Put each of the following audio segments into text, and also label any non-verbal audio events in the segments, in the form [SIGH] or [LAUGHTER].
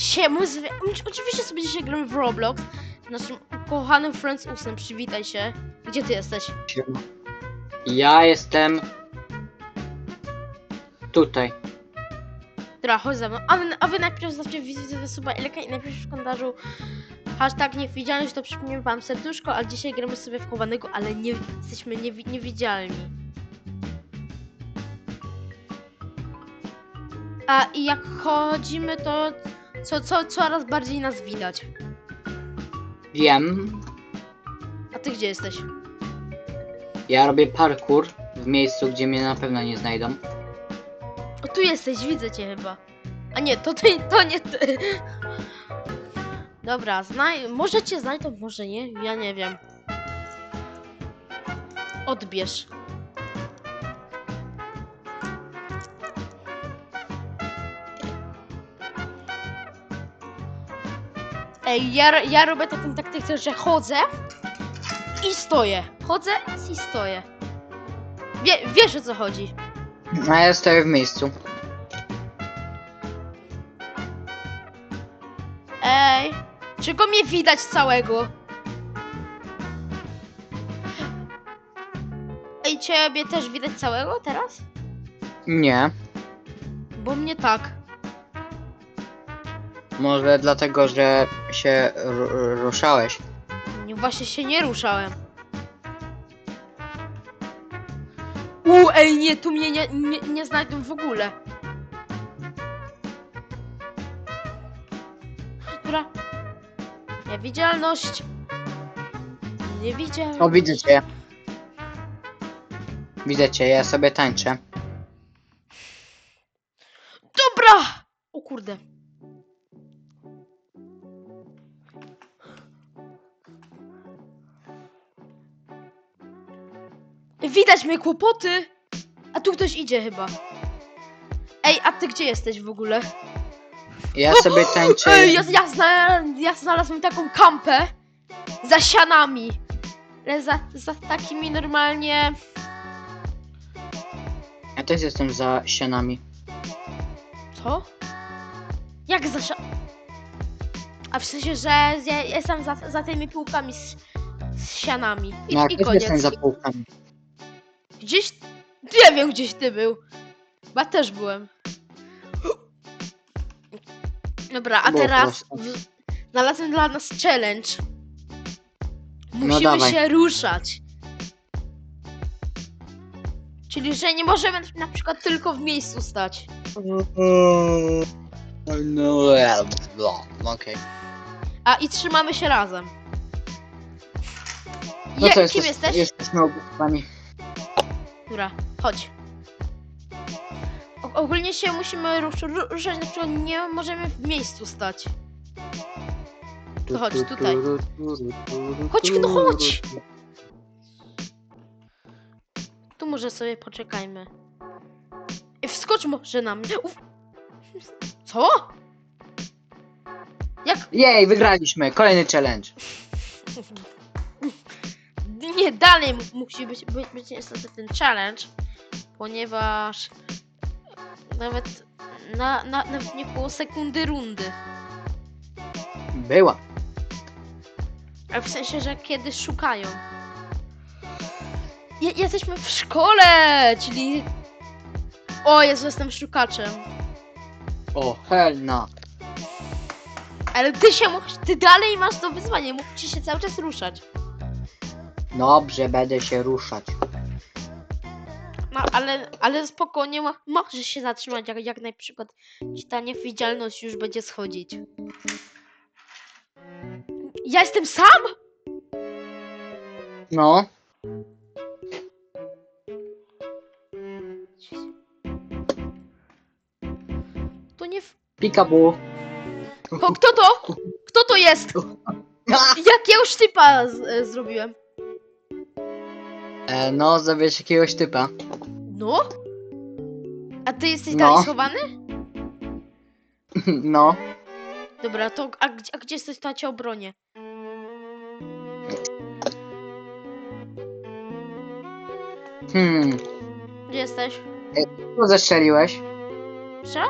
Siema, zwi- oczywiście sobie dzisiaj gramy w Roblox z naszym ukochanym Friendsusem, przywitaj się. Gdzie ty jesteś? Ja jestem tutaj. Dobra, chodź za mną. A wy, a wy najpierw zostawcie wizytę suba i leka i najpierw w komentarzu hashtag niewidzialność, to przypomnę wam serduszko, a dzisiaj gramy sobie w chowanego, ale nie, jesteśmy niewi niewidzialni. A i jak chodzimy, to co, co, coraz bardziej nas widać. Wiem, A ty gdzie jesteś? ja robię parkour w miejscu, gdzie mnie na pewno nie znajdą. O, tu jesteś, widzę cię chyba. A nie, to ty, to nie ty. Dobra, znaj, może cię znajdą, może nie, ja nie wiem. Odbierz. Ja, ja robię taką taktykę, że chodzę i stoję. Chodzę i stoję. Wie, wiesz o co chodzi. A ja stoję w miejscu. Ej, czego mnie widać całego? Ej, ciebie też widać całego teraz? Nie. Bo mnie tak. Może dlatego, że się ru- ruszałeś. Nie, właśnie się nie ruszałem. U, ej, nie, tu mnie nie, nie, nie znajdą w ogóle. Dobra. Niewidzialność. Niewidzialność. O, widzę cię. Widzę cię, ja sobie tańczę. Dobra! O kurde. Widać mnie kłopoty! A tu ktoś idzie chyba. Ej, a ty gdzie jesteś w ogóle? Ja sobie tańczę. Ej, ja, ja, zna, ja znalazłem taką kampę za sianami. Ale za, za takimi normalnie... Ja też jestem za ścianami. Co? Jak za sza... A w sensie, że ja jestem za, za tymi półkami z, z sianami. I, No, ja i też koniec. jestem za półkami. Gdzieś... Nie wiem, gdzieś ty był. Chyba też byłem. Dobra, a Było teraz w... znalazłem dla nas challenge. No Musimy dawaj. się ruszać. Czyli, że nie możemy na przykład tylko w miejscu stać. No, okej. A i trzymamy się razem. No Je, co, kim jesteś, jesteś? jesteśmy. Dobra, chodź. O, ogólnie się musimy rusz, ru- ruszać, na przykład nie możemy w miejscu stać. To chodź tutaj. Chodź, no chodź. Tu może sobie poczekajmy. Ej, Wskocz może na mnie. Uf. Co? Jak? Jej, wygraliśmy! Kolejny challenge. [LAUGHS] Nie, dalej mu- musi być, być, być niestety ten challenge, ponieważ nawet na, na, nawet nie było sekundy rundy. Była. Ale w sensie, że kiedy szukają. Je, jesteśmy w szkole, czyli... O, Jezu, jestem szukaczem. O, hell no. Ale ty się musisz, ty dalej masz to wyzwanie, musisz się cały czas ruszać. Dobrze, będę się ruszać. No, ale, ale spokojnie, mo- możesz się zatrzymać, jak, jak na przykład ci ta niewidzialność już będzie schodzić. Ja jestem sam? No, To nie... W... pikabu. Ko, kto to? Kto to jest? [LAUGHS] Jakiegoś typa z, e, zrobiłem. E, no, zabierz jakiegoś typa. No? A ty jesteś No. dalej schowany? [LAUGHS] No, Dobra, to a, gdzie- a gdzie jesteś, to ja cię obronię. hmm. Gdzie jesteś? Co zestrzeliłeś? Co?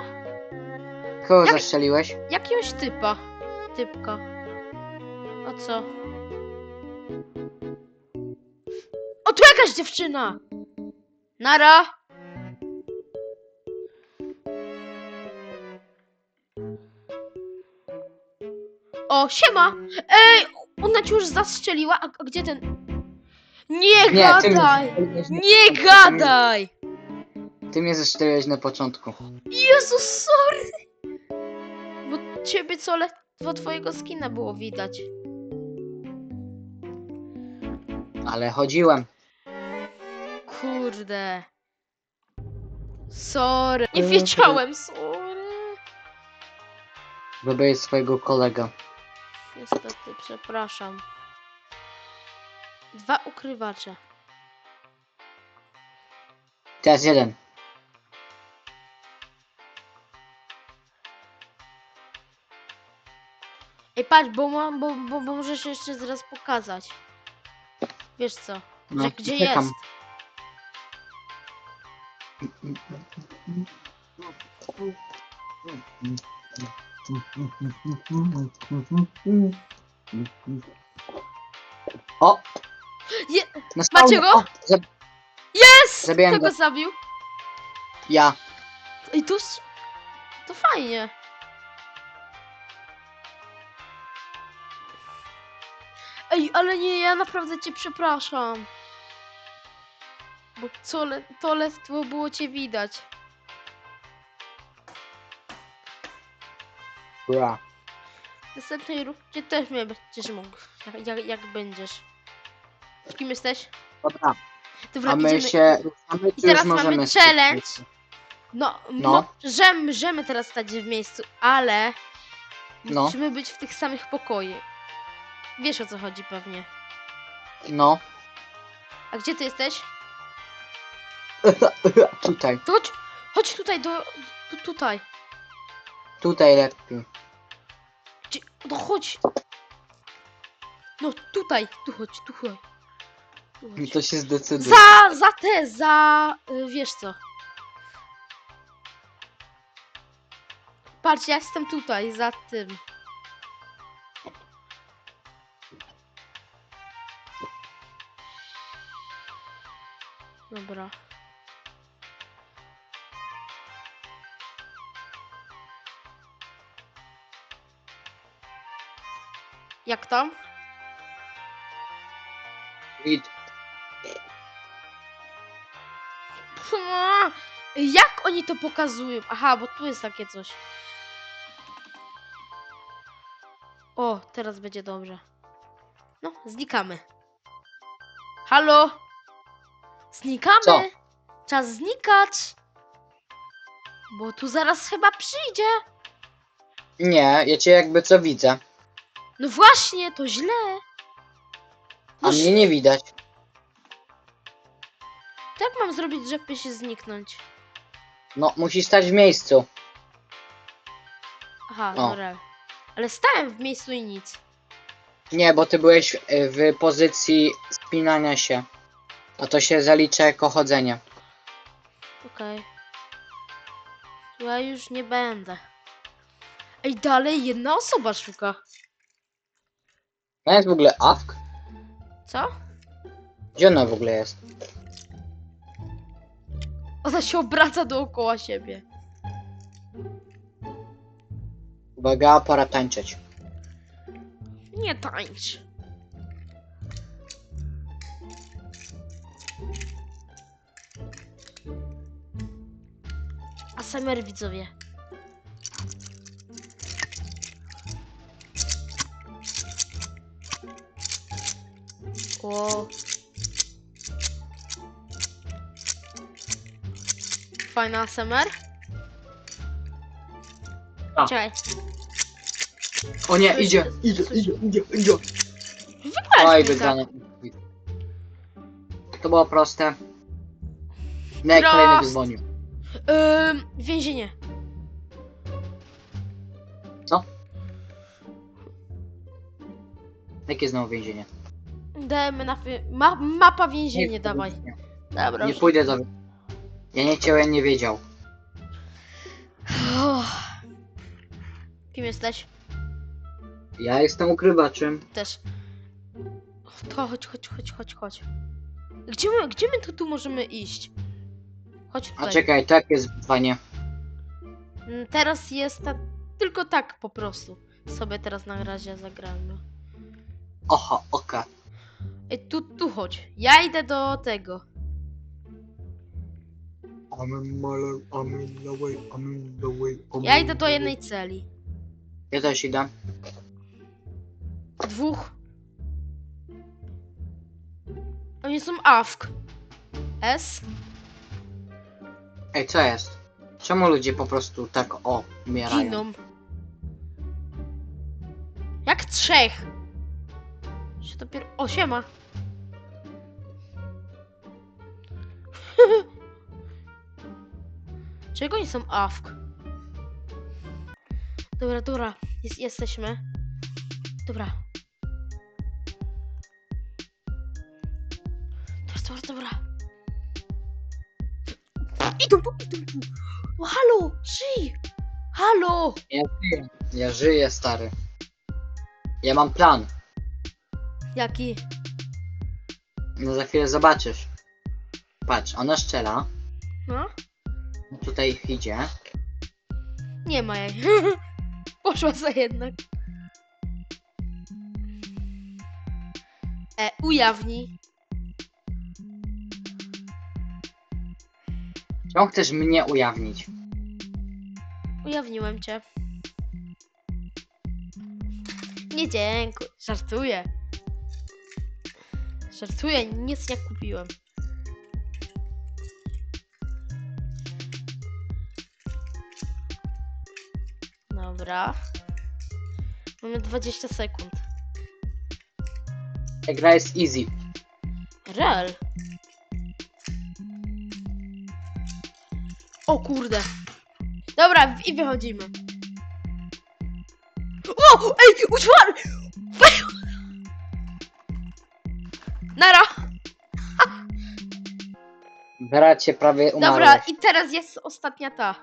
Kogo Jak- zastrzeliłeś? Jakiegoś typa. Typka. A co? Jakaś dziewczyna! Nara! O, siema! Ej, ona ci już zastrzeliła, a, a gdzie ten... Nie, Nie, ty gadaj! Nie gadaj! Ty mnie zastrzeliłeś na początku. Jezus, sorry! Bo ciebie co ledwo twojego skina było widać. Ale chodziłem. Kurde. Sorry. Nie wiedziałem, sorry. Wybrałeś swojego kolegę. Niestety, przepraszam. Dwa ukrywacze. Teraz jeden. Ej, patrz, bo, mam, bo, bo, bo się jeszcze zaraz pokazać. Wiesz co? No, że gdzie czekam. jest? O! Je Na Macie spawnie- go? O, zab-! Zabiłem Kto go. go zabił? ja. I tu... s- To fajnie. Ej, ale nie, ja naprawdę cię przepraszam. Bo co le to ledwo było cię widać. Bra. W następnej rundzie też mnie będziesz mógł. Jak, jak, jak będziesz. Kim jesteś? Dobra, Dobra, a my idziemy. się ruszamy, I czy teraz już mamy możemy challenge. No, No. no. że możemy teraz stać w miejscu, ale No. musimy być w tych samych pokojach. Wiesz o co chodzi pewnie. No. A gdzie ty jesteś? [LAUGHS] Tutaj. Chodź, chodź tutaj do... Tu, tutaj. Tutaj lepiej. Gdzie, no chodź. No tutaj, tu chodź, tu chodź. Tu chodź. To się zdecyduje. Za, za te, za... y, Wiesz co. Patrz, ja jestem tutaj, za tym. Dobra. Jak tam? Git. Jak oni to pokazują? Aha, bo tu jest takie coś. O, teraz będzie dobrze. No, znikamy. Halo? Znikamy? Co? Czas znikać. Bo tu zaraz chyba przyjdzie. Nie, ja cię jakby co widzę. No właśnie, to źle. A mnie nie widać. To jak mam zrobić, żeby się zniknąć? No, musisz stać w miejscu. Aha, O. dobra. Ale stałem w miejscu i nic. Nie, bo ty byłeś e, w pozycji spinania się. A to się zalicza jako chodzenie. Okej. Ja już nie będę. Ej, dalej jedna osoba szuka. No jest w ogóle awk? Co? Gdzie ona w ogóle jest? Ona się obraca dookoła siebie. Uwaga, pora tańczyć. Nie tańcz. ASMR widzowie. O. Fajna ASMR? A. Czekaj. O nie, idzie, idzie, idzie, idzie, idzie. Oj, wygrane. To było proste. No jak Prost. kolejny dzwonił. Ym, więzienie. Jakie znowu więzienie? Dajemy na wy... Ma, mapa więzienie, Nie, dawaj. Nie, Dobra. nie już. pójdę do... Ja nie chciałem, nie wiedział. Uff. Kim jesteś? Ja jestem ukrywaczem. Też. To chodź, chodź, chodź, chodź, chodź. Gdzie my, gdzie my tu, tu możemy iść? Chodź A tutaj. czekaj, tak jest wyzwanie. Mm, Teraz jest tak, tylko tak po prostu. Sobie teraz na razie zagramy. Oho, oka. Ej, tu, tu chodź. Ja idę do tego. I'm in my I'm in the way, I'm in the way. I'm Ja in idę the do way. jednej celi. Ja też idę. Dwóch. Oni są AFK. S. Ej, co jest? Czemu ludzie po prostu tak o umierają? Giną. Jak trzech. Się dopiero... O, siema. Czego oni są AFK? Dobra, dobra. Jest, jesteśmy. Dobra. Dobra, dobra, dobra. Idą tu, idą tu. No halo, żyj. Halo. Ja żyję. Ja żyję, stary. Ja mam plan. Jaki? No za chwilę zobaczysz. Patrz, ona strzela. No? Tutaj idzie. Nie ma jej. [LAUGHS] Poszła za jednak. E, ujawnij. Czemu chcesz mnie ujawnić? Ujawniłem cię. Nie dziękuję. Żartuję. Żartuję, nic nie kupiłem. Dobra. Mamy 20 sekund. Ta gra jest easy. Real. O kurde. Dobra, i wychodzimy. O! Ej, uczwar! Nara! Bracie prawie umarłeś. Dobra, i teraz jest ostatnia ta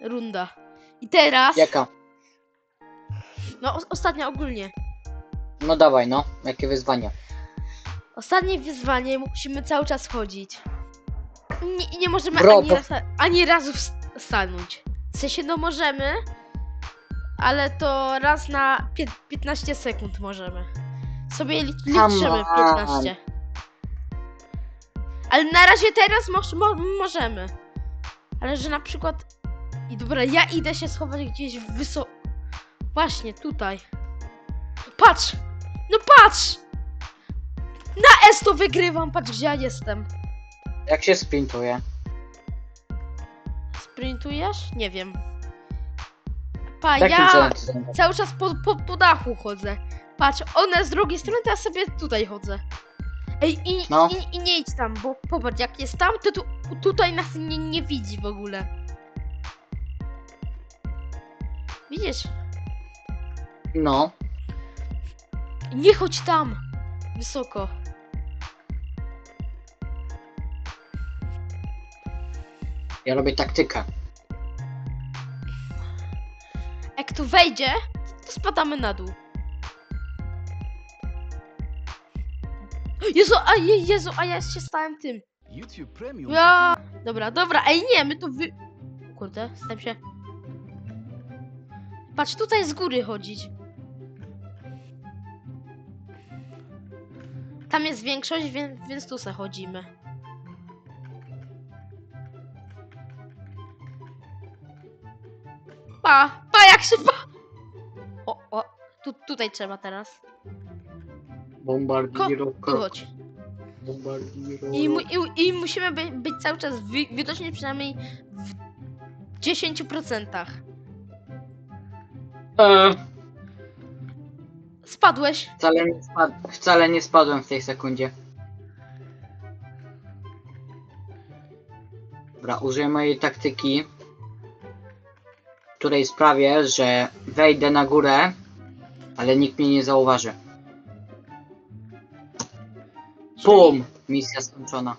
runda. I teraz. Jaka? No, o- ostatnia ogólnie. No dawaj, no. Jakie wyzwanie? Ostatnie wyzwanie musimy cały czas chodzić. Nie, nie możemy Bro, ani, to- raz, ani razu wst- stanąć. W sensie, no możemy, ale to raz na pie- 15 sekund możemy. Sobie li- Come liczymy on. 15. Ale na razie teraz moż, mo, możemy. Ale że na przykład... I dobra, ja idę się schować gdzieś wysoko... Właśnie, tutaj. Patrz! No patrz! Na S to wygrywam, patrz gdzie ja jestem. Jak się sprintuje? Sprintujesz? Nie wiem. Pa, Takim ja celem ty zajmujesz? cały czas po, po, po dachu chodzę. Patrz, one z drugiej strony, to ja sobie tutaj chodzę. Ej, i, No. i, i nie idź tam, bo popatrz, jak jest tam, to tu, tutaj nas nie, nie widzi w ogóle. Widzisz? No. Nie chodź tam! Wysoko. Ja robię taktykę. Jak tu wejdzie, to spadamy na dół. Jezu, a je, Jezu, a ja się stałem tym. YouTube Premium. Ja... Dobra, dobra, ej nie, my to wy... Kurde, stałem się... Patrz, tutaj z góry chodzić. Tam jest większość, więc, więc tu se chodzimy. Pa, pa, jak się pa... O, o, tu, tutaj trzeba teraz. Bombardiro. Tu chodź. Bombardiro. I, mu, i, i musimy być, być cały czas wi widoczni przynajmniej w 10%. E, Spadłeś. wcale, nie spad... wcale nie spadłem w tej sekundzie. Dobra, użyję mojej taktyki, której sprawię, że wejdę na górę, ale nikt mnie nie zauważy. Pum! Misja skończona.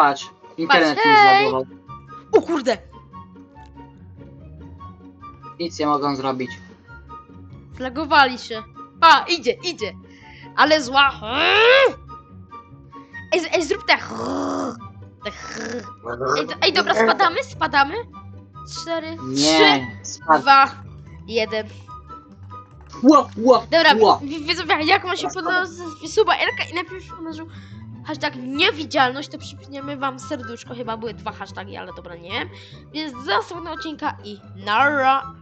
Popatrz, internet Patrz, mi hej! zlagował. O kurde! Nic nie mogą zrobić. Zlagowali się. Pa, idzie, idzie. Ale zła. Ej, z- ej zrób tak. Tak. Ej, do, ej, dobra, spadamy, spadamy. Cztery, trzy, Nie, spadł. dwa, jeden. Ła, ła, Dobra, ła. wi- widzowie, jak ma się podoba suba Elka i najpierw pomnożył hashtag niewidzialność, to przypniemy wam serduszko, chyba były dwa hasztagi, ale dobra, nie wiem. Więc do następnego odcinka i nara!